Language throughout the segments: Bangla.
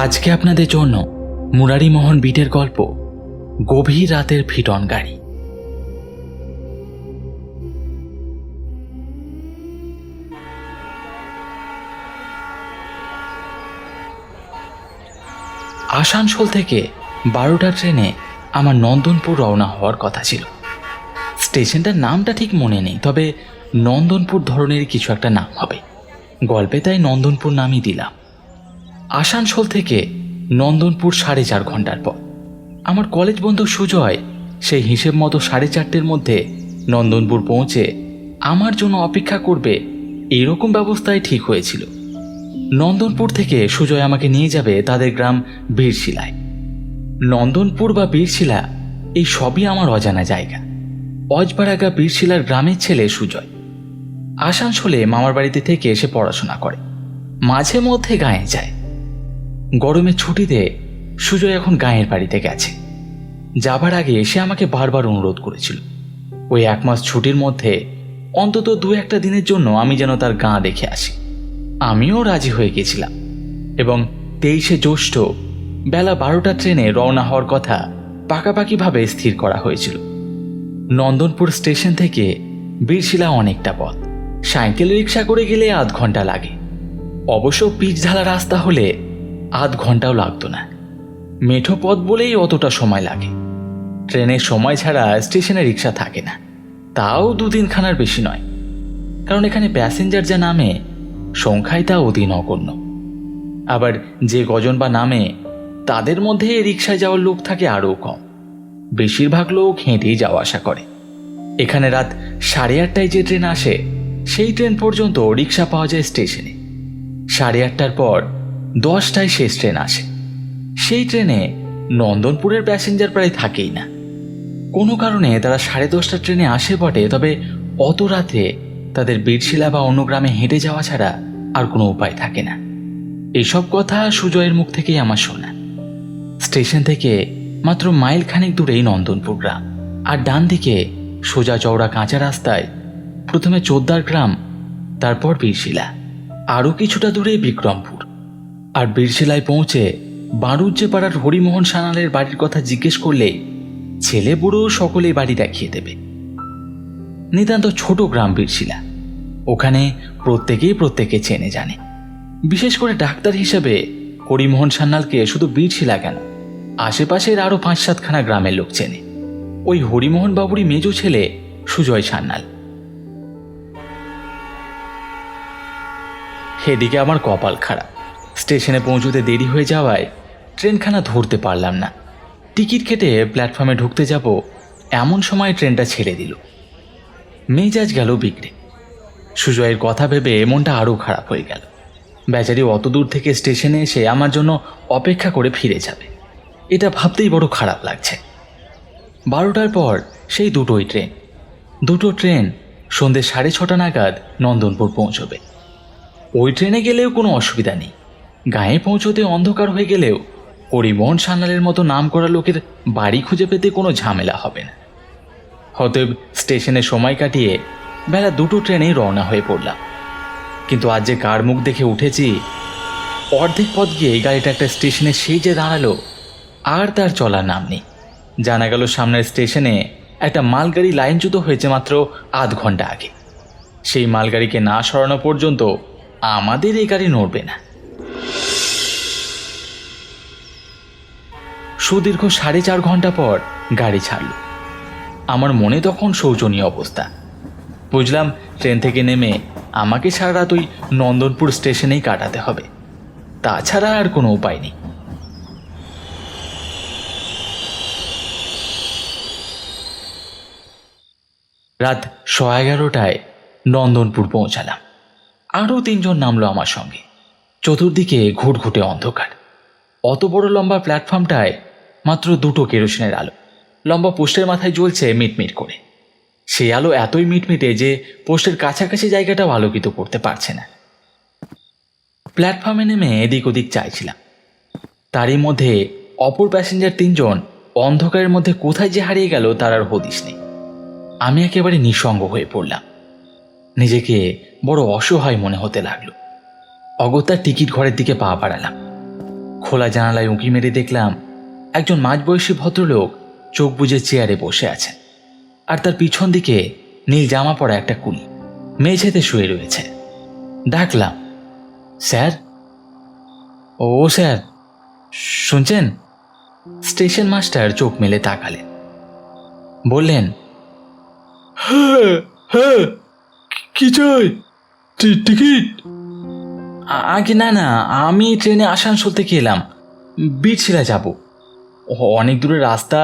আজকে আপনাদের জন্য মুরারিমোহন বিটের গল্প, গভীর রাতের ফিটন গাড়ি। আসানসোল থেকে বারোটা ট্রেনে আমার নন্দনপুর রওনা হওয়ার কথা ছিল। স্টেশনটার নামটা ঠিক মনে নেই, তবে নন্দনপুর ধরনের কিছু একটা নাম হবে। গল্পে তাই নন্দনপুর নামই দিলাম। আসানসোল থেকে নন্দনপুর সাড়ে চার ঘণ্টার পর আমার কলেজ বন্ধু সুজয়, সেই হিসেব মতো সাড়ে চারটের মধ্যে নন্দনপুর পৌঁছে আমার জন্য অপেক্ষা করবে এরকম ব্যবস্থায় ঠিক হয়েছিল। নন্দনপুর থেকে সুজয় আমাকে নিয়ে যাবে তাদের গ্রাম বীরশিলায়। নন্দনপুর বা বীরশিলা, এই সবই আমার অজানা জায়গা। অজপাড়াগা বীরশিলার গ্রামের ছেলে সুজয়। আসানসোলে মামার বাড়িতে থেকে এসে পড়াশোনা করে। মাঝে মধ্যে গায়ে যায়। গরমের ছুটিতে সুজয় এখন গায়ের বাড়িতে গেছে। যাবার আগে এসে আমাকে বারবার অনুরোধ করেছিল। ওই এক মাস ছুটির মধ্যে অন্তত দু একটা দিনের জন্য আমি যেন তার গাঁ দেখে আসি। আমিও রাজি হয়ে গেছিলাম এবং তেইশে জ্যৈষ্ঠ বেলা বারোটা ট্রেনে রওনা হওয়ার কথা পাকাপাকিভাবে স্থির করা হয়েছিল। নন্দনপুর স্টেশন থেকে বীরশিলা অনেকটা পথ। সাইকেল রিক্সা করে গেলে আধ ঘণ্টা লাগে। অবশ্য পিচ ঢালা রাস্তা হলে আধ ঘন্টাও লাগতো না। মেঠো পথ বলেই অতটা সময় লাগে। ট্রেনের সময় ছাড়া স্টেশনে রিক্সা থাকে না। তাও দুদিন খানার বেশি নয়। কারণ এখানে প্যাসেঞ্জার যা নামে সংখ্যায় তা অতি নগণ্য। আবার যে গজন বা নামে, তাদের মধ্যে রিক্সায় যাওয়ার লোক থাকে আরও কম। বেশিরভাগ লোক হেঁটেই যাওয়া আসা করে। এখানে রাত সাড়ে আটটায় যে ট্রেন আসে, সেই ট্রেন পর্যন্ত রিক্সা পাওয়া যায় স্টেশনে। সাড়ে আটটার পর দশটায় শেষ ট্রেন আসে। সেই ট্রেনে নন্দনপুরের প্যাসেঞ্জার প্রায় থাকেই না। কোনো কারণে তারা সাড়ে দশটা ট্রেনে আসে বটে, তবে অত রাতে তাদের বীরশিলা বা অন্য গ্রামে হেঁটে যাওয়া ছাড়া আর কোনো উপায় থাকে না। এসব কথা সুজয়ের মুখ থেকেই আমার শোনা। স্টেশন থেকে মাত্র মাইল খানেক দূরেই নন্দনপুর গ্রাম। আর ডান দিকে সোজা চওড়া কাঁচা রাস্তায় প্রথমে চোদ্দার গ্রাম, তারপর বীরশিলা। আরও কিছুটা দূরে বিক্রমপুর। আর বীরশিলায় পৌঁছে বাড়ুজ্জে পাড়ার হরিমোহন সানালের বাড়ির কথা জিজ্ঞেস করলে ছেলে বুড়ো সকলেই বাড়ি দেখিয়ে দেবে। নিতান্ত ছোট গ্রাম বীরশিলা। ওখানে প্রত্যেকেই প্রত্যেকে চেনে জানে। বিশেষ করে ডাক্তার হিসেবে হরিমোহন সান্যালকে শুধু বীরশিলা কেন? আশেপাশের আরও পাঁচ সাতখানা গ্রামের লোক চেনে। ওই হরিমোহন বাবুরই মেজ ছেলে সুজয় সান্যাল সেদিকে আমার কপাল খারাপ। স্টেশনে পৌঁছতে দেরি হয়ে যাওয়ায় ট্রেনখানা ধরতে পারলাম না। টিকিট কেটে প্ল্যাটফর্মে ঢুকতে যাব, এমন সময় ট্রেনটা ছেড়ে দিল। মেজাজ গেল বিগড়ে। সুজয়ের কথা ভেবে মনটা আরও খারাপ হয়ে গেল। বেচারি অত দূর থেকে স্টেশনে এসে আমার জন্য অপেক্ষা করে ফিরে যাবে। এটা ভাবতেই বড় খারাপ লাগছে। বারোটার পর সেই দুটোই ট্রেন। দুটো ট্রেন সন্ধ্যে সাড়ে ছটা নাগাদ নন্দনপুর পৌঁছবে। ওই ট্রেনে গেলেও কোনো অসুবিধা নেই। গায়ে পৌঁছতে অন্ধকার হয়ে গেলেও হরিমোহন সান্যালের মতো নাম করা লোকের বাড়ি খুঁজে পেতে কোনো ঝামেলা হবে না। হতএব স্টেশনে সময় কাটিয়ে বেলা দুটো ট্রেনেই রওনা হয়ে পড়লাম। কিন্তু আজ যে কার মুখ দেখে উঠেছি, অর্ধেক পথ গিয়ে গাড়িটা একটা স্টেশনে সেই যে দাঁড়াল, আর তার চলার নাম নেই। জানা গেল সামনের স্টেশনে একটা মালগাড়ি লাইনচ্যুত হয়েছে মাত্র আধ ঘণ্টা আগে। সেই মালগাড়িকে না সরানো পর্যন্ত আমাদের এই গাড়ি নড়বে না। সুদীর্ঘ সাড়ে চার ঘণ্টা পর গাড়ি ছাড়ল। আমার মনে তখন শোচনীয় অবস্থা। বুঝলাম, ট্রেন থেকে নেমে আমাকে সারা রাত ওই নন্দনপুর স্টেশনেই কাটাতে হবে। তাছাড়া আর কোনো উপায় নেই। রাত শ এগারোটায় নন্দনপুর পৌঁছালাম। আরও তিনজন নামলো আমার সঙ্গে। চতুর্দিকে ঘুটঘুটে অন্ধকার। অত বড় লম্বা প্ল্যাটফর্মটায় মাত্র দুটো কেরোসিনের আলো। লম্বা পোস্টের মাথায় জ্বলছে মিটমিট করে। সেই আলো এতই মিটমিটে যে পোস্টের কাছাকাছি জায়গাটাও আলোকিত করতে পারছে না। প্ল্যাটফর্মে নেমে এদিক ওদিক চাইছিলাম। তারই মধ্যে অপর প্যাসেঞ্জার তিনজন অন্ধকারের মধ্যে কোথায় যে হারিয়ে গেল তার আর হদিস নেই। আমি একেবারে নিঃসঙ্গ হয়ে পড়লাম। নিজেকে বড় অসহায় মনে হতে লাগল। অগত্যা টিকিট ঘরের দিকে পা বাড়ালাম। খোলা জানালায় উঁকি মেরে দেখলাম একজন মাঝবয়সী ভদ্রলোক চোখ বুজে চেয়ারে বসে আছেন। আর তার পিছন দিকে নীল জামা পরা একটা কুলি। মেঝেতে শুয়ে রয়েছে। ডাকলাম স্যার? ও স্যার। শুনছেন? স্টেশন মাস্টার চোখ মেলে তাকালেন। বললেন হ্যাঁ হ্যাঁ কি চাই? টিকিট? আগে না না আমি ট্রেনে আসানসোল থেকে এলাম। বীরশিলা যাব। অনেক দূরের রাস্তা।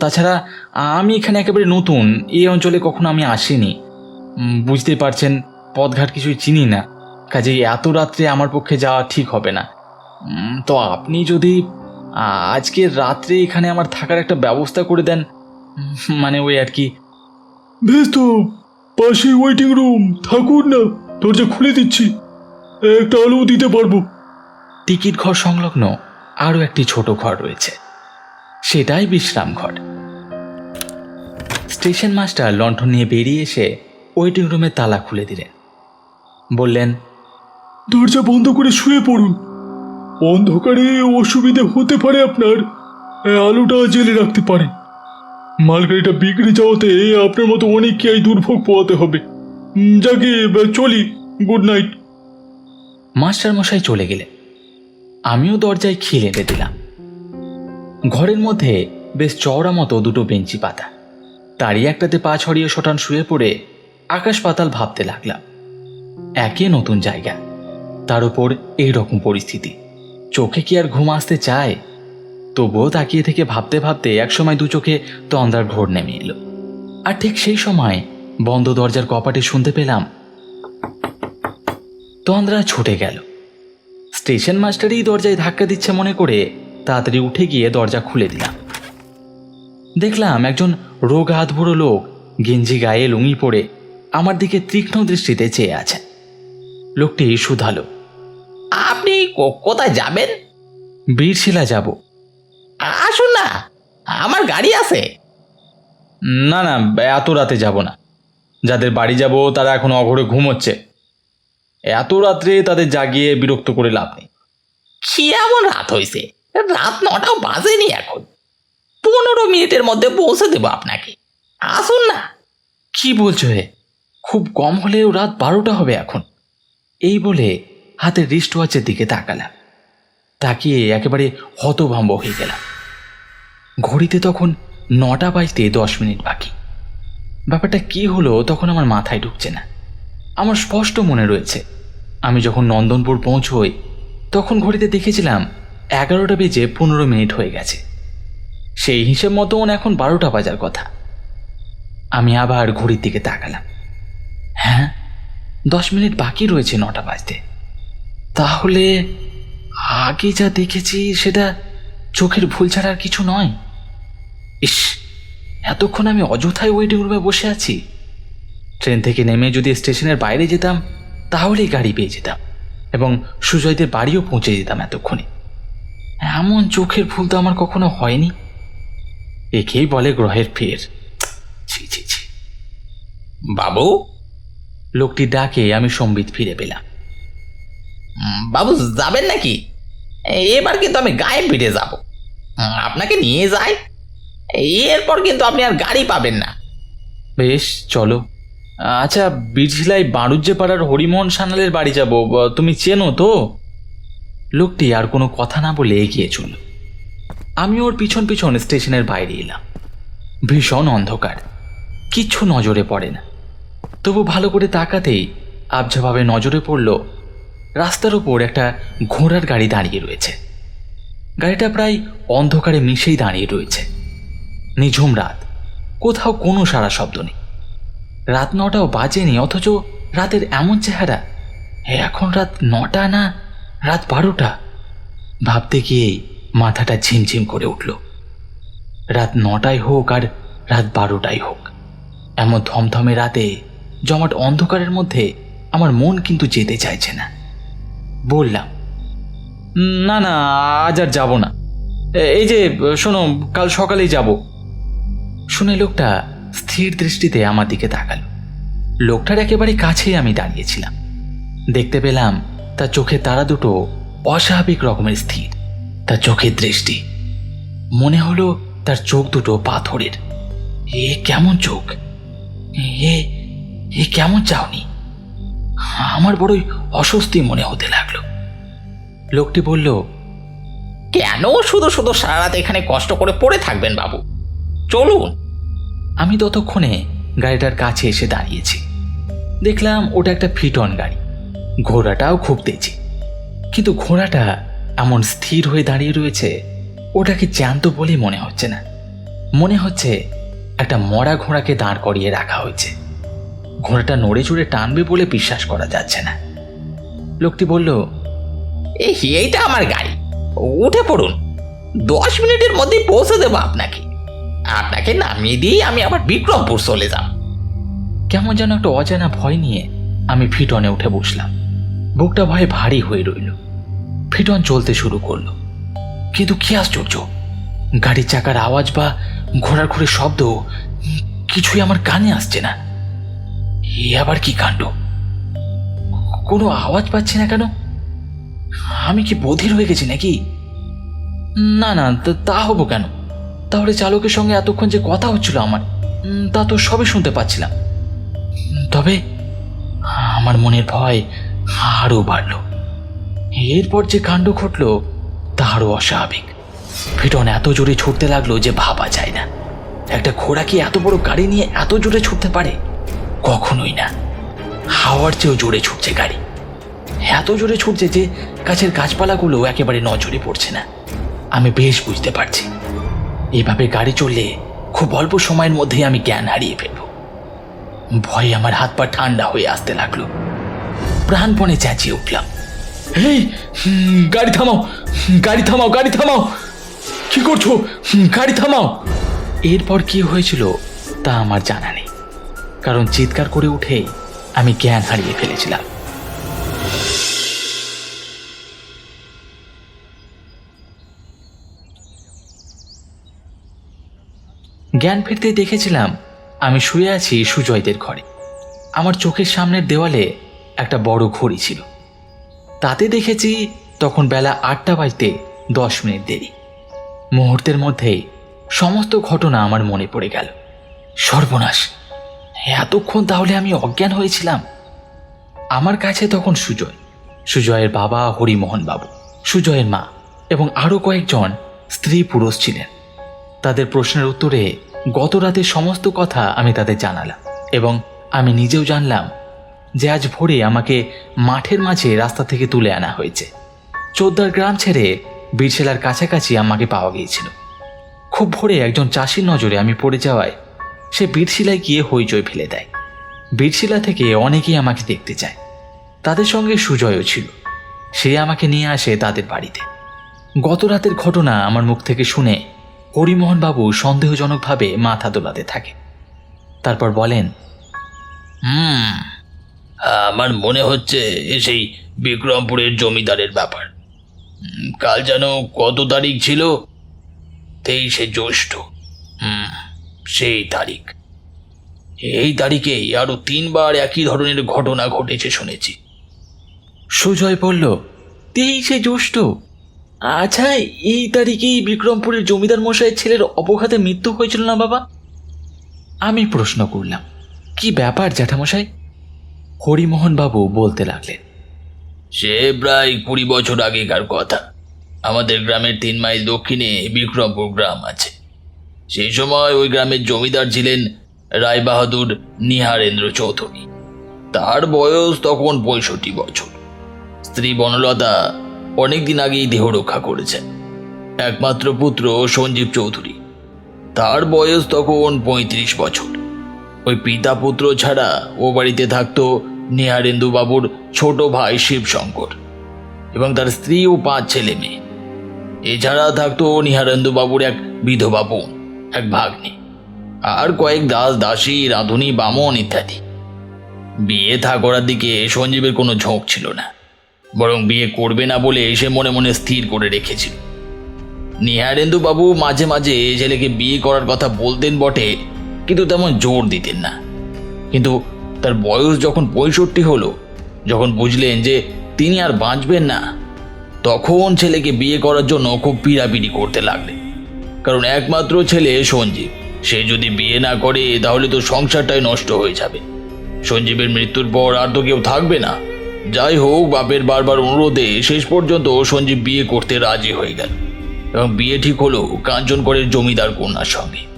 তাছাড়া আমি এখানে একেবারে নতুন এই অঞ্চলে কখনো আমি আসিনি। বুঝতেই পারছেন পথঘাট কিছুই চিনি না কাজেই এত রাত্রে আমার পক্ষে যাওয়া ঠিক হবে না। তো আপনি যদি আজকে রাত্রে এখানে আমার থাকার একটা ব্যবস্থা করে দেন মানে ওই আর কি। বেশ তো পাশে ওয়েটিং রুম থাকুন না দরজা খুলে দিচ্ছি একটা আলো দিতে পারব। টিকিট ঘর সংলগ্ন আরও একটি ছোট ঘর রয়েছে। সেটাই বিশ্রাম ঘর স্টেশন মাস্টার লণ্ঠন নিয়ে বেরিয়ে এসে ওয়েটিং রুমের তালা খুলে দিলেন। বললেন দরজা বন্ধ করে শুয়ে পড়ুন। অন্ধকারে অসুবিধে হতে পারে আপনার। আলোটা জেলে রাখতে পারেন মালগাড়িটা বিগড়ে যাওয়াতে আপনার মতো অনেককে এই দুর্ভোগ পোয়াতে হবে। যাকে চলি গুড নাইট। মাস্টার মশাই চলে গেলে আমিও দরজায় খিল এঁটে দিলাম। ঘরের মধ্যে বেশ চওড়া মতো দুটো বেঞ্চি পাতা। তারই একটাতে পা ছড়িয়ে শটান শুয়ে পড়ে আকাশ পাতাল ভাবতে লাগলাম, একে নতুন জায়গা, তার উপর এই রকম পরিস্থিতি। চোখে কি আর ঘুম আসতে চায়? তবুও তাকিয়ে থেকে ভাবতে ভাবতে একসময় দু চোখে তন্দার ঘোর নেমে এলো। আর ঠিক সেই সময় বন্ধ দরজার কপাটে শুনতে পেলাম, তন্দ্রা ছুটে গেল। স্টেশন মাস্টারই দরজায় ধাক্কা দিচ্ছে মনে করে তাড়াতাড়ি উঠে গিয়ে দরজা খুলে দিলাম। দেখলাম একজন রোগ হাত বুড়ো লোক গেঞ্জি গায়ে লুঙি পরে আমার দিকে তীক্ষ্ণ দৃষ্টিতে চেয়ে আছে। লোকটি শুধালো, আপনি কোথায় যাবেন? বীরশিলা যাব। আসুন না, আমার গাড়ি আছে। না না, এত রাতে যাব না। যাদের বাড়ি যাব তারা এখন অঘরে ঘুমোচ্ছে। এত রাত্রে তাদের জাগিয়ে বিরক্ত করে লাভ নেই। কি এমন রাত হয়েছে রাত নটাও বাজেনি এখন। পনেরো মিনিটের মধ্যে পৌঁছে দেবো আপনাকে। আসুন না। কি বলছো হে? খুব কম হলেও রাত বারোটা হবে এখন। এই বলে হাতের রিস্ট ওয়াচের দিকে তাকালাম। তাকিয়ে একেবারে হতভম্ব হয়ে গেলাম। ঘড়িতে তখন নটা বাজতে দশ মিনিট বাকি। ব্যাপারটা কি হলো তখন আমার মাথায় ঢুকছে না। আমার স্পষ্ট মনে রয়েছে। আমি যখন নন্দনপুর পৌঁছই, তখন ঘড়িতে দেখেছিলাম এগারোটা বেজে পনেরো মিনিট হয়ে গেছে। সেই হিসেব মতন এখন বারোটা বাজার কথা। আমি আবার ঘড়ির দিকে তাকালাম। হ্যাঁ দশ মিনিট বাকি রয়েছে নটা বাজতে। তাহলে আগে যা দেখেছি সেটা চোখের ভুল ছাড়া আর কিছু নয়। ইস, এতক্ষণ আমি অযথায় ওয়েটিং রুমে বসে আছি। ট্রেন থেকে নেমে যদি স্টেশনের বাইরে যেতাম, তাহলেই গাড়ি পেয়ে যেতাম এবং সুজয়দের বাড়িও পৌঁছে যেতাম এতক্ষণে। এমন চোখের ভুল তো আমার কখনো হয়নি। একেই বলে গ্রহের ফের। বাবু, লোকটি ডাকে, আমি সম্বিত ফিরে পেলাম। বাবু, যাবেন নাকি? এবার কিন্তু আমি গায়ে ফিরে যাব। আপনাকে নিয়ে যাই। এরপর কিন্তু আপনি আর গাড়ি পাবেন না। বেশ, চলো। আচ্ছা বীরঝিলাই বাণুজ্য পাড়ার হরিমোহন সানালের বাড়ি যাব। তুমি চেনো তো? লোকটি আর কোনো কথা না বলে এগিয়ে চলল। আমি ওর পিছন পিছন স্টেশনের বাইরে এলাম। ভীষণ অন্ধকার। কিচ্ছু নজরে পড়ে না। তবু ভালো করে তাকাতেই আবঝাভাবে নজরে পড়ল রাস্তার ওপর একটা ঘোড়ার গাড়ি দাঁড়িয়ে রয়েছে। গাড়িটা প্রায় অন্ধকারে মিশেই দাঁড়িয়ে রয়েছে। নিঝুম রাত। কোথাও কোনো সারা শব্দ নেই। রাত নটাও বাজেনি, অথচ রাতের এমন চেহারা। এখন রাত নটা না রাত বারোটা। ভাবতে গিয়েই মাথাটা ঝিমঝিম করে উঠল। রাত নটায় হোক আর রাত বারোটাই হোক। এমন ধমধমে রাতে জমাট অন্ধকারের মধ্যে আমার মন কিন্তু যেতে চাইছে না। বললাম না না, আজ আর যাব না। এই যে, শোনো, কাল সকালেই যাব। শুনে লোকটা স্থির দৃষ্টিতে আমার দিকে তাকালো। লোকটার একেবারে কাছেই আমি দাঁড়িয়েছিলাম। দেখতে পেলাম তার চোখে তারা দুটো অস্বাভাবিক রকমের স্থির তার চোখের দৃষ্টি। মনে হলো তার চোখ দুটো পাথরের। এ কেমন চোখ? এ এ কেমন চাওনি আমার বড়ই অস্বস্তি মনে হতে লাগল। লোকটি বলল কেন শুধু শুধু সারা রাত এখানে কষ্ট করে পড়ে থাকবেন বাবু? চলুন। আমি ততক্ষণে গাড়িটার কাছে এসে দাঁড়িয়েছি। দেখলাম ওটা একটা ফিটন গাড়ি। ঘোড়াটাও খুব তেজি। কিন্তু ঘোড়াটা এমন স্থির হয়ে দাঁড়িয়ে রয়েছে, ওটাকে জ্যান্ত বলেই মনে হচ্ছে না। মনে হচ্ছে একটা মরা ঘোড়াকে দাঁড় করিয়ে রাখা হয়েছে। ঘোড়াটা নড়ে চড়ে টানবে বলে বিশ্বাস করা যাচ্ছে না। লোকটি বলল এই এইটা আমার গাড়ি। উঠে পড়ুন। দশ মিনিটের মধ্যেই পৌঁছে দেবো আপনাকে। আপনাকে নামিয়ে দিয়ে আমি আবার বিক্রমপুর চলে যাব। কেমন যেন একটা অজানা ভয় নিয়ে আমি ফিটনে উঠে বসলাম। বুকটা ভয়ে ভারী হয়ে রইল। ফিটন চলতে শুরু করল। কিন্তু কি আশ্চর্য? গাড়ির চাকার আওয়াজ বা ঘোড়ার ঘুরে শব্দ কিছুই আমার কানে আসছে না। এ আবার কি কাণ্ড? কোনো আওয়াজ পাচ্ছি না কেন? আমি কি বধির হয়ে গেছি নাকি? না না, তা- হব কেন? তাহলে চালকের সঙ্গে এতক্ষণ যে কথা হচ্ছিল আমার তা তো সবই শুনতে পাচ্ছিলাম। তবে আমার মনের ভয় আরও বাড়ল। এরপর যে কাণ্ড ঘটল তা আরও অস্বাভাবিক। ফিটন এত জোরে ছুটতে লাগল যে ভাবা যায় না। একটা ঘোড়া কি এত বড় গাড়ি নিয়ে এত জোরে ছুটতে পারে? কখনোই না। হাওয়ার চেয়েও জোরে ছুটছে গাড়ি। এত জোরে ছুটছে যে কাছের গাছপালাগুলো একেবারে নজরে পড়ছে না। আমি বেশ বুঝতে পারছি। এইভাবে গাড়ি চললে খুব অল্প সময়ের মধ্যেই আমি জ্ঞান হারিয়ে ফেলব। ভয়ে আমার হাত পা ঠান্ডা হয়ে আসতে লাগল। প্রাণপণে চেঁচিয়ে উঠলাম। এই গাড়ি থামাও গাড়ি থামাও গাড়ি থামাও। কি করছ? গাড়ি থামাও। এরপর কি হয়েছিল তা আমার জানা নেই। কারণ চিৎকার করে উঠেই আমি জ্ঞান হারিয়ে ফেলেছিলাম। জ্ঞান ফিরতে দেখেছিলাম আমি শুয়ে আছি সুজয়দের ঘরে। আমার চোখের সামনের দেওয়ালে একটা বড় ঘড়ি ছিল। তাতে দেখেছি তখন বেলা আটটা বাজতে দশ মিনিট দেরি। মুহূর্তের মধ্যেই সমস্ত ঘটনা আমার মনে পড়ে গেল। সর্বনাশ! এতক্ষণ তাহলে আমি অজ্ঞান হয়েছিলাম? আমার কাছে তখন সুজয়, সুজয়ের বাবা হরিমোহন বাবু সুজয়ের মা এবং আরও কয়েকজন স্ত্রী পুরুষ ছিলেন। তাদের প্রশ্নের উত্তরে গত রাতে সমস্ত কথা আমি তাদের জানালাম এবং আমি নিজেও জানলাম যে আজ ভোরে আমাকে মাঠের মাঝে রাস্তা থেকে তুলে আনা হয়েছে। চোদ্দার গ্রাম ছেড়ে বীরশেলার কাছাকাছি আমাকে পাওয়া গিয়েছিল। খুব ভোরে একজন চাষির নজরে আমি পড়ে যাওয়ায় সে বীরশিলায় গিয়ে হইচই ফেলে দেয়। বীরশিলা থেকে অনেকেই আমাকে দেখতে চায়। তাদের সঙ্গে সুজয়ও ছিল। সে আমাকে নিয়ে আসে তাদের বাড়িতে। গত রাতের ঘটনা আমার মুখ থেকে শুনে হরিমোহন বাবু সন্দেহজনকভাবে মাথা দোলাতে থাকে। তারপর বলেন, হুম আমার মনে হচ্ছে সেই বিক্রমপুরের জমিদারের ব্যাপার। কাল যেন কত তারিখ ছিল? তেইশে জ্যৈষ্ঠ। হুম সেই তারিখ। এই তারিখেই আরও তিনবার একই ধরনের ঘটনা ঘটেছে শুনেছি। সুজয় বলল, তেইশে জ্যৈষ্ঠ? আচ্ছা এই তারিখেই বিক্রমপুরের জমিদার মশাইয়ের ছেলের অপঘাতে মৃত্যু হয়েছিল না বাবা? আমি প্রশ্ন করলাম, কি ব্যাপার জ্যাঠামশাই? হরিমোহন বাবু বলতে লাগলেন, সে প্রায় কুড়ি বছর আগেকার কথা। আমাদের গ্রামের তিন মাইল দক্ষিণে বিক্রমপুর গ্রাম আছে। সেই সময় ওই গ্রামের জমিদার ছিলেন রায়বাহাদুর নিহারেন্দ্র চৌধুরী। তার বয়স তখন পঁয়ষট্টি বছর। স্ত্রী বনলতা অনেকদিন আগেই দেহ রক্ষা করেছেন। একমাত্র পুত্র সঞ্জীব চৌধুরী। তার বয়স তখন পঁয়ত্রিশ বছর। ওই পিতা পুত্র ছাড়া ও বাড়িতে থাকতো বাবুর ছোট ভাই শিবশঙ্কর এবং তার স্ত্রী ও পাঁচ ছেলে মেয়ে। এছাড়া থাকতো বাবুর এক বিধবা বোন, এক ভাগ্নি আর কয়েক দাস, দাসী, রাঁধুনি, বামন ইত্যাদি। বিয়ে থা করার দিকে সঞ্জীবের কোনো ঝোঁক ছিল না, বরং বিয়ে করবে না বলে সে মনে মনে স্থির করে রেখেছিল। নিহারেন্দু বাবু মাঝে মাঝে ছেলেকে বিয়ে করার কথা বলতেন বটে কিন্তু তেমন জোর দিতেন না। কিন্তু তার বয়স যখন পঁয়ষট্টি হলো, যখন বুঝলেন যে তিনি আর বাঁচবেন না, তখন ছেলেকে বিয়ে করার জন্য খুব পিড়াপিড়ি করতে লাগলে কারণ একমাত্র ছেলে সঞ্জীব, সে যদি বিয়ে না করে, তাহলে তো সংসারটাই নষ্ট হয়ে যাবে। সঞ্জীবের মৃত্যুর পর আর তো কেউ থাকবে না। যাই হোক, বাপের বারবার অনুরোধে শেষ পর্যন্ত সঞ্জীব বিয়ে করতে রাজি হয়ে গেল। এবং বিয়ে ঠিক হলো কাঞ্চনকরের জমিদার কন্যার সঙ্গে।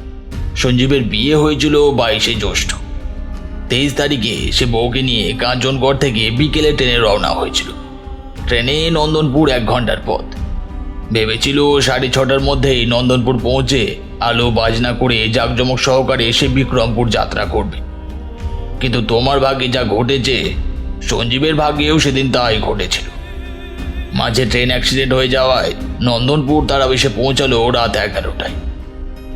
সঞ্জীবের বিয়ে হয়েছিল বাইশে জ্যৈষ্ঠ। তেইশ তারিখে সে বউকে নিয়ে কাঞ্চনগড় থেকে বিকেলে ট্রেনে রওনা হয়েছিল। ট্রেনে নন্দনপুর এক ঘণ্টার পথ। ভেবেছিল সাড়ে ছটার মধ্যেই নন্দনপুর পৌঁছে আলো বাজনা করে জাঁকজমক সহকারে সে বিক্রমপুর যাত্রা করবে। কিন্তু তোমার ভাগ্যে যা ঘটেছে, সঞ্জীবের ভাগ্যেও সেদিন তাই ঘটেছিল। মাঝে ট্রেন অ্যাক্সিডেন্ট হয়ে যাওয়ায় নন্দনপুর তারা এসে পৌঁছালো রাত এগারোটায়।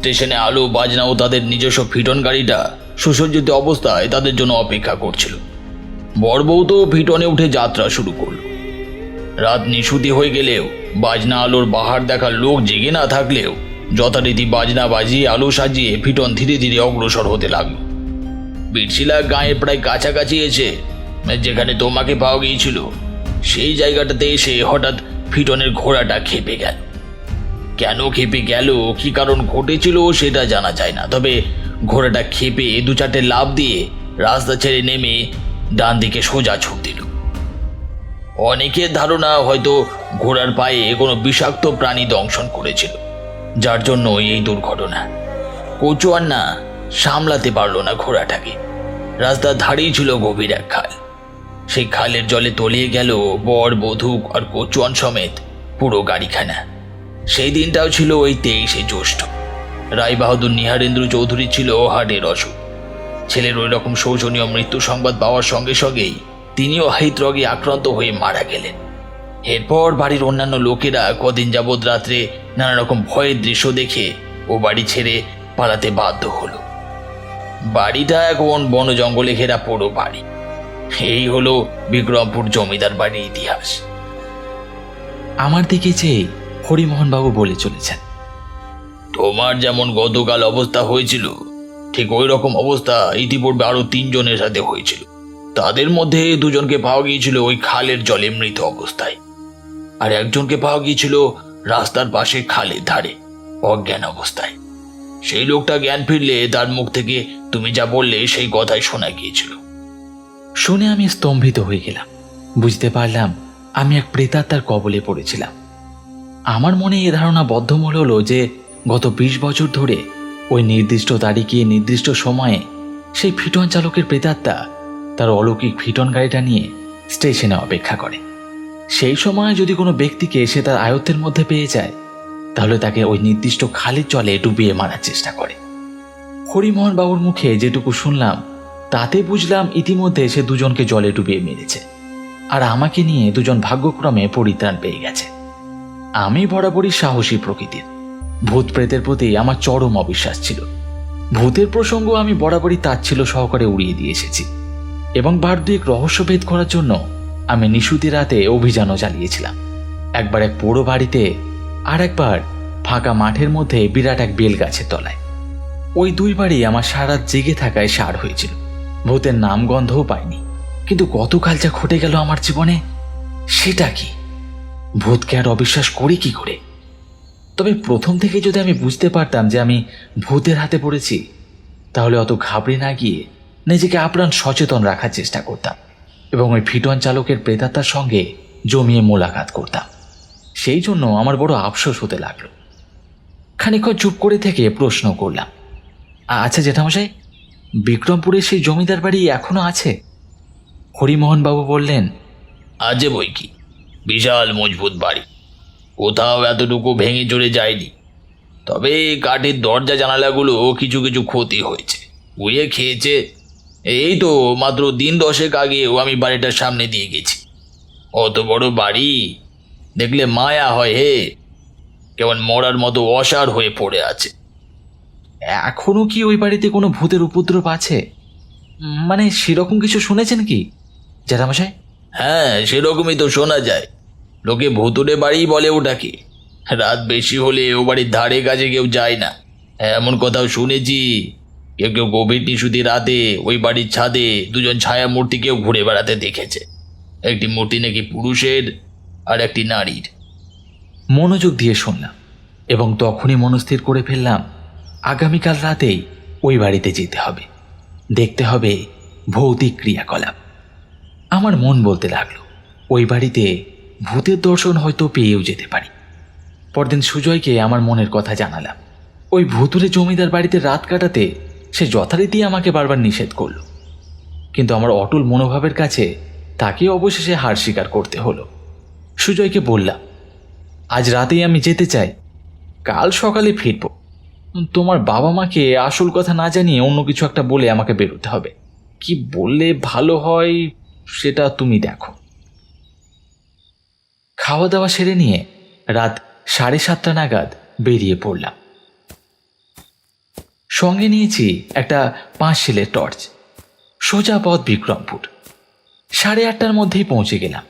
স্টেশনে আলো, বাজনা ও তাদের নিজস্ব ফিটন গাড়িটা সুসজ্জিত অবস্থায় তাদের জন্য অপেক্ষা করছিল। বড়বউ তো ফিটনে উঠে যাত্রা শুরু করল। রাত নিশুতি হয়ে গেলেও, বাজনা আলোর বাহার দেখার লোক জেগে না থাকলেও, যথারীতি বাজনা বাজিয়ে আলো সাজিয়ে ফিটন ধীরে ধীরে অগ্রসর হতে লাগল। বীরশিলা গায়ের প্রায় কাছাকাছি এসে, যেখানে তোমাকে পাওয়া গিয়েছিল, সেই জায়গাটাতে এসে হঠাৎ ফিটনের ঘোড়াটা খেপে গেল। কেন খেপে গেল? কি কারণ ঘটেছিল সেটা জানা যায় না। তবে ঘোড়াটা খেপে দু চারটে লাভ দিয়ে রাস্তা ছেড়ে নেমে ডান দিকে সোজা ছুট দিল। অনেকের ধারণা হয়তো ঘোড়ার পায়ে কোনো বিষাক্ত প্রাণী দংশন করেছিল, যার জন্য এই দুর্ঘটনা। কচুয়ার না সামলাতে পারল না ঘোড়াটাকে। রাস্তার ধারেই ছিল গভীর এক খাল। সেই খালের জলে তলিয়ে গেল বর বধূ আর কচুয়ান সমেত পুরো গাড়িখানা। সেই দিনটাও ছিল ওই তেইশে জ্যৈষ্ঠ। রায়বাহাদুর নিহারেন্দ্র চৌধুরী ছিল ও হার্টের অসুখ। ছেলের ওই রকম শোচনীয় মৃত্যু সংবাদ পাওয়ার সঙ্গে সঙ্গেই তিনিও হৃদরোগে আক্রান্ত হয়ে মারা গেলেন। এরপর বাড়ির অন্যান্য লোকেরা কদিন যাবৎ রাত্রে নানা রকম ভয়ের দৃশ্য দেখে ও বাড়ি ছেড়ে পালাতে বাধ্য হলো। বাড়িটা এখন বন জঙ্গলে ঘেরা পুরো বাড়ি। এই হলো বিক্রমপুর জমিদার বাড়ির ইতিহাস। আমার দিকে চেয়ে হরিমোহনবাবু বলে চলেছেন। তোমার যেমন গতকাল অবস্থা হয়েছিল ঠিক ওই রকম অবস্থা ইতিপূর্বে আরও তিনজনের সাথে হয়েছিল। তাদের মধ্যে দুজনকে পাওয়া গিয়েছিল ওই খালের জলে মৃত অবস্থায়। আর একজনকে পাওয়া গিয়েছিল রাস্তার পাশে খালের ধারে অজ্ঞান অবস্থায়। সেই লোকটা জ্ঞান ফিরলে তার মুখ থেকে তুমি যা বললে সেই কথাই শোনা গিয়েছিল। শুনে আমি স্তম্ভিত হয়ে গেলাম। বুঝতে পারলাম আমি এক প্রেতাত্মার কবলে পড়েছিলাম। আমার মনে এ ধারণা বদ্ধমূল হলো যে, গত বিশ বছর ধরে ওই নির্দিষ্ট তারিখে নির্দিষ্ট সময়ে সেই ফিটন চালকের প্রেতাত্মা তার অলৌকিক ফিটন গাড়িটা নিয়ে স্টেশনে অপেক্ষা করে। সেই সময় যদি কোনো ব্যক্তিকে সে তার আয়ত্তের মধ্যে পেয়ে যায়, তাহলে তাকে ওই নির্দিষ্ট খালি জলে ডুবিয়ে মারার চেষ্টা করে। হরিমোহন বাবুর মুখে যেটুকু শুনলাম, তাতে বুঝলাম ইতিমধ্যে সে দুজনকে জলে ডুবিয়ে মেরেছে। আর আমাকে নিয়ে দুজন ভাগ্যক্রমে পরিত্রাণ পেয়ে গেছে। আমি বরাবরই সাহসী প্রকৃতির। ভূত প্রেতের প্রতি আমার চরম অবিশ্বাস ছিল। ভূতের প্রসঙ্গ আমি বরাবরই তাচ্ছিল সহকারে উড়িয়ে দিয়ে এসেছি। এবং বার দুয়েক রহস্যভেদ করার জন্য আমি নিশুতি রাতে অভিযানও চালিয়েছিলাম। একবার এক পোড়ো বাড়িতে আর একবার ফাঁকা মাঠের মধ্যে বিরাট এক বেল গাছের তলায়। ওই দুই বাড়ি আমার সারা জেগে থাকায় সার হয়েছিল। ভূতের নাম গন্ধও পাইনি। কিন্তু গতকাল যা ঘটে গেল আমার জীবনে, সেটা কি? ভূতকে আর অবিশ্বাস করি কি করে? তবে প্রথম থেকে যদি আমি বুঝতে পারতাম যে আমি ভূতের হাতে পড়েছি, তাহলে অত ঘাবড়ে না গিয়ে নিজেকে আপ্রাণ সচেতন রাখার চেষ্টা করতাম এবং ওই ফিটন চালকের প্রেতাত্মার সঙ্গে জমিয়ে মোলাকাত করতাম। সেই জন্য আমার বড় আফসোস হতে লাগল। খানিকক্ষণ চুপ করে থেকে প্রশ্ন করলাম আচ্ছা জেঠামশাই বিক্রমপুরের সেই জমিদার বাড়ি এখনও আছে? হরিমোহনবাবু বললেন, আজে বই কি বিশাল মজবুত বাড়ি। কোথাও এতটুকু ভেঙে চড়ে যায়নি। তবে কাঠের দরজা জানালাগুলো কিছু কিছু ক্ষতি হয়েছে। উয়ে খেয়েছে। এই তো মাত্র দিন দশেক আগেও আমি বাড়িটার সামনে দিয়ে গেছি। অত বড় বাড়ি? দেখলে মায়া হয় হে। কেমন মরার মতো অসার হয়ে পড়ে আছে। এখনও কি ওই বাড়িতে কোনো ভূতের উপদ্রব আছে? মানে সেরকম কিছু শুনেছেন কি? জ্যাঠামশাই হ্যাঁ সেরকমই তো শোনা যায়। লোকে ভুতুরে বাড়ি বলে ওটাকে। রাত বেশি হলে ও বাড়ির ধারে কাছে কেউ যায় না। এমন কথাও শুনেছি। কেউ কেউ গভীর টিসুতি রাতে ওই বাড়ির ছাদে দুজন ছায়া মূর্তিকেও ঘুরে বেড়াতে দেখেছে। একটি মূর্তি নাকি পুরুষের আর একটি নারীর। মনোযোগ দিয়ে শুনলাম এবং তখনই মনস্থির করে ফেললাম, আগামীকাল রাতেই ওই বাড়িতে যেতে হবে। দেখতে হবে ভৌতিক ক্রিয়াকলাপ। আমার মন বলতে লাগল, ওই বাড়িতে ভূতের দর্শন হয়তো পেয়েও যেতে পারি। পরদিন সুজয়কে আমার মনের কথা জানালাম। ওই ভুতুরে জমিদার বাড়িতে রাত কাটাতে সে যথারীতি আমাকে বারবার নিষেধ করল। কিন্তু আমার অটল মনোভাবের কাছে তাকে অবশেষে হার স্বীকার করতে হলো। সুজয়কে বললাম, আজ রাতেই আমি যেতে চাই, কাল সকালে ফিরব। তোমার বাবা মাকে আসল কথা না জানিয়ে অন্য কিছু একটা বলে আমাকে বেরোতে হবে। কি বললে ভালো হয় সেটা তুমি দেখো। খাওয়া দাওয়া সেরে নিয়ে রাত সাড়ে সাতটা নাগাদ বেরিয়ে পড়লাম। সঙ্গে নিয়েছি একটা পাঁচ শিলের টর্চ, সোজা পথ বিক্রমপুর। সাড়ে আটটার মধ্যেই পৌঁছে গেলাম।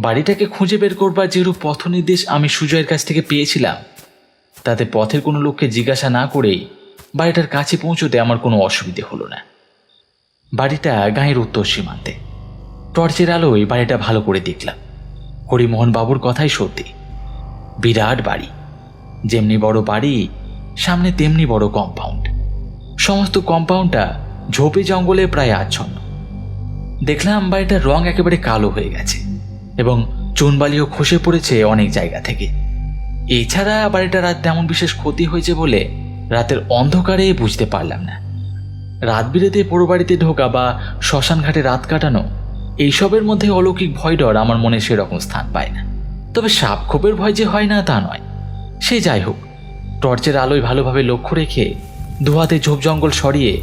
বাড়িটাকে খুঁজে বের করবার যেরূপ পথ নির্দেশ আমি সুজয়ের কাছ থেকে পেয়েছিলাম, তাতে পথের কোনো লোককে জিজ্ঞাসা না করেই বাড়িটার কাছে পৌঁছতে আমার কোনো অসুবিধে হলো না। বাড়িটা গাঁয়ের উত্তর সীমান্তে। টর্চের আলোয় বাড়িটা ভালো করে দেখলাম। হরিমোহন বাবুর কথাই সত্যি। বিরাট বাড়ি। যেমনি বড় বাড়ি, সামনে তেমনি বড় কম্পাউন্ড সমস্ত কম্পাউন্ডটা ঝোপে জঙ্গলে প্রায় আচ্ছন্ন। দেখলাম বাড়িটার রং একেবারে কালো হয়ে গেছে এবং চুনবালিও খসে পড়েছে অনেক জায়গা থেকে। এছাড়া বাড়িটা রাত তেমন বিশেষ ক্ষতি হয়েছে বলে রাতের অন্ধকারে বুঝতে পারলাম না। রাত বিরেতে পোড়ো বাড়িতে ঢোকা বা শ্মশান ঘাটে রাত কাটানো এইসবের মধ্যে অলৌকিক ভয় ডর আমার মনে সেরকম স্থান পায় না। তবে সাপ খোপের ভয় যে হয় না তা নয়। সে যাই হোক, টর্চের আলোয় ভালোভাবে লক্ষ্য রেখে দুহাতে ঝোপ জঙ্গল সরিয়ে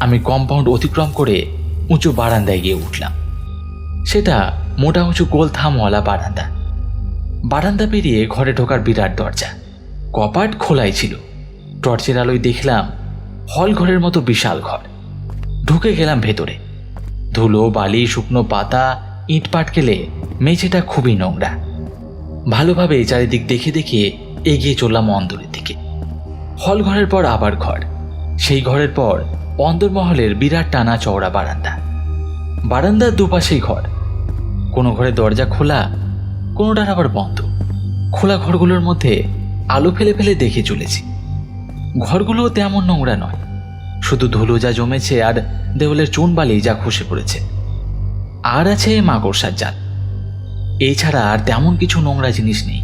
আমি কম্পাউন্ড অতিক্রম করে উঁচু বারান্দায় গিয়ে উঠলাম। সেটা মোটা উঁচু গোল থামওয়ালা বারান্দা। বারান্দা পেরিয়ে ঘরে ঢোকার বিরাট দরজা। কপাট খোলাই ছিল। টর্চের আলোয় দেখলাম হল ঘরের মতো বিশাল ঘর। ঢুকে গেলাম ভেতরে। ধুলো, বালি, শুকনো পাতা ইট পাটকেলে মেঝেটা খুবই নোংরা। ভালোভাবে চারিদিক দেখে দেখে এগিয়ে চললাম অন্দরের দিকে। হল ঘরের পর আবার ঘর। সেই ঘরের পর অন্দরমহলের বিরাট টানা চওড়া বারান্দা। বারান্দার দুপাশেই ঘর। কোনো ঘরে দরজা খোলা, কোনোটার আবার বন্ধ। খোলা ঘরগুলোর মধ্যে আলো ফেলে ফেলে দেখে চলেছি। ঘরগুলো তেমন নোংরা নয়। শুধু ধুলো যা জমেছে আর দেওয়ালের চুন বালি যা খসে পড়েছে। আর আছে মাকড়সার জাল এছাড়া আর তেমন কিছু নোংরা জিনিস নেই।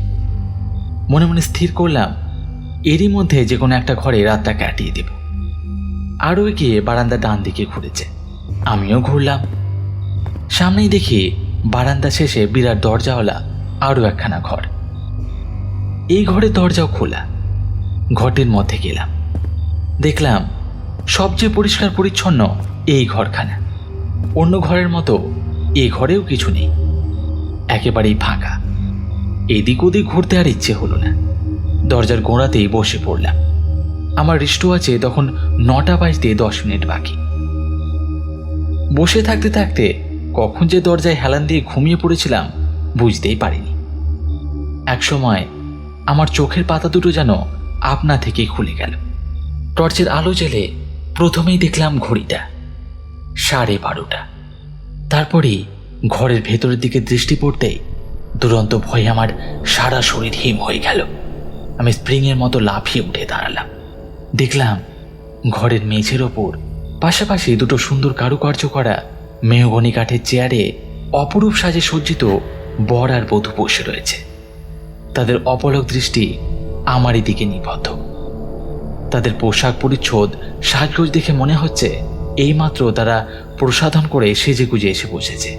মনে মনে স্থির করলাম, এরই মধ্যে যে কোনো একটা ঘরে রাতটা কাটিয়ে দেব। আরও গিয়ে বারান্দা ডান দিকে ঘুরেছে। আমিও ঘুরলাম। সামনেই দেখি বারান্দা শেষে বিরাট দরজাওয়ালা আরও একখানা ঘর। এই ঘরের দরজাও খোলা। ঘরটির মধ্যে গেলাম। দেখলাম সবচেয়ে পরিষ্কার পরিচ্ছন্ন এই ঘরখানা। অন্য ঘরের মতো এ ঘরেও কিছু নেই। একেবারেই ফাঁকা। এদিক ওদিক ঘুরতে আর ইচ্ছে হলো না। দরজার গোড়াতেই বসে পড়লাম। আমার হৃষ্ট আছে তখন নটা বাজতে দশ মিনিট বাকি। বসে থাকতে থাকতে কখন যে দরজায় হেলান দিয়ে ঘুমিয়ে পড়েছিলাম বুঝতেই পারিনি। একসময় আমার চোখের পাতা দুটো যেন আপনা থেকেই খুলে গেল। টর্চের আলো জেলে প্রথমেই দেখলাম ঘড়িটা, সাড়ে বারোটা। তারপরেই ঘরের ভেতরের দিকে দৃষ্টি পড়তেই দুরন্ত ভয়ে আমার সারা শরীর হিম হয়ে গেল। আমি স্প্রিংয়ের মতো লাফিয়ে উঠে দাঁড়ালাম। দেখলাম ঘরের মেঝের ওপর পাশাপাশি দুটো সুন্দর কারুকার্য করা মেহগনি কাঠের চেয়ারে অপরূপ সাজে সজ্জিত বর আর বধূ বসে রয়েছে। তাদের অপলক দৃষ্টি আমারই দিকে নিবদ্ধ। তাদের পোশাক পরিচ্ছদ, সাজগোজ দেখে মনে হচ্ছে এইমাত্র তারা প্রসাধন করে সেজে গুজে এসে বসেছে।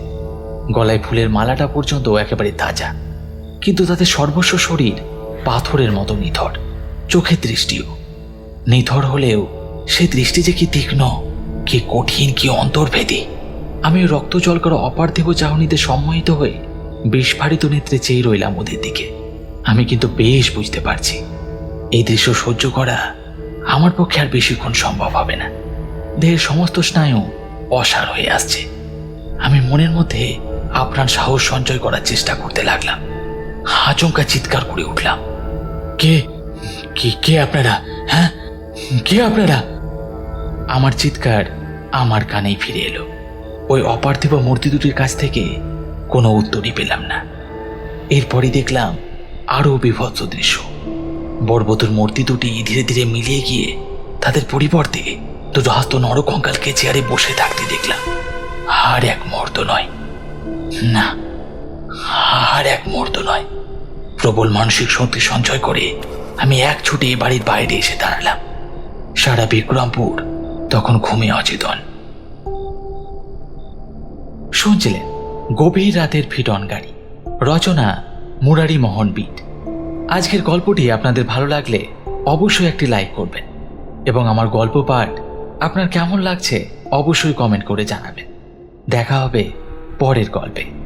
গলায় ফুলের মালাটা পর্যন্ত একেবারে তাজা। কিন্তু তাদের সর্বস্ব শরীর পাথরের মতো নিথর, চোখের দৃষ্টিও। নিথর হলেও সে দৃষ্টি যে কি তীক্ষ্ণ, কি কঠিন, কি অন্তর্ভেদী। আমি রক্ত জল করা অপার্থিব চাহনিতে সম্মোহিত হয়ে বিস্ফারিত নেত্রে চেয়ে রইলাম ওদের দিকে। আমি কিন্তু বেশ বুঝতে পারছি। এই দৃশ্য সহ্য করা আমার পক্ষে আর বেশিক্ষণ সম্ভব হবে না। দেহের সমস্ত স্নায়ু অসার হয়ে আসছে। আমি মনের মধ্যে আপনার সাহস সঞ্চয় করার চেষ্টা করতে লাগলাম। আচমকা চিৎকার করে উঠলাম। কে? কে কে আপনারা? হ্যাঁ? কে আপনারা? আমার চিৎকার আমার কানেই ফিরে এলো। ওই অপার্থিব মূর্তি দুটির কাছ থেকে কোনো উত্তরই পেলাম না। এরপরই দেখলাম আরও বিভৎস দৃশ্য। বরবতুর মূর্তি দুটি ধীরে ধীরে মিলিয়ে গিয়ে তাদের পরিবর্তে দুটো হাস্ত নরকঙ্কালকে চেয়ারে বসে থাকতে দেখলাম। আর এক মর্দ নয়। না, আর এক মর্দ নয়। প্রবল মানসিক শক্তি সঞ্চয় করে আমি এক ছুটে বাড়ির বাইরে এসে দাঁড়ালাম। সারা বিক্রমপুর তখন ঘুমে অচেতন। শুনছিলেন? গভীর রাতের ফিটন গাড়ি। রচনা মুরারি মোহন বিট আজকের গল্পটি আপনাদের ভালো লাগলে অবশ্যই একটি লাইক করবেন এবং আমার গল্প পাঠ আপনার কেমন লাগছে অবশ্যই কমেন্ট করে জানাবেন। দেখা হবে পরের গল্পে।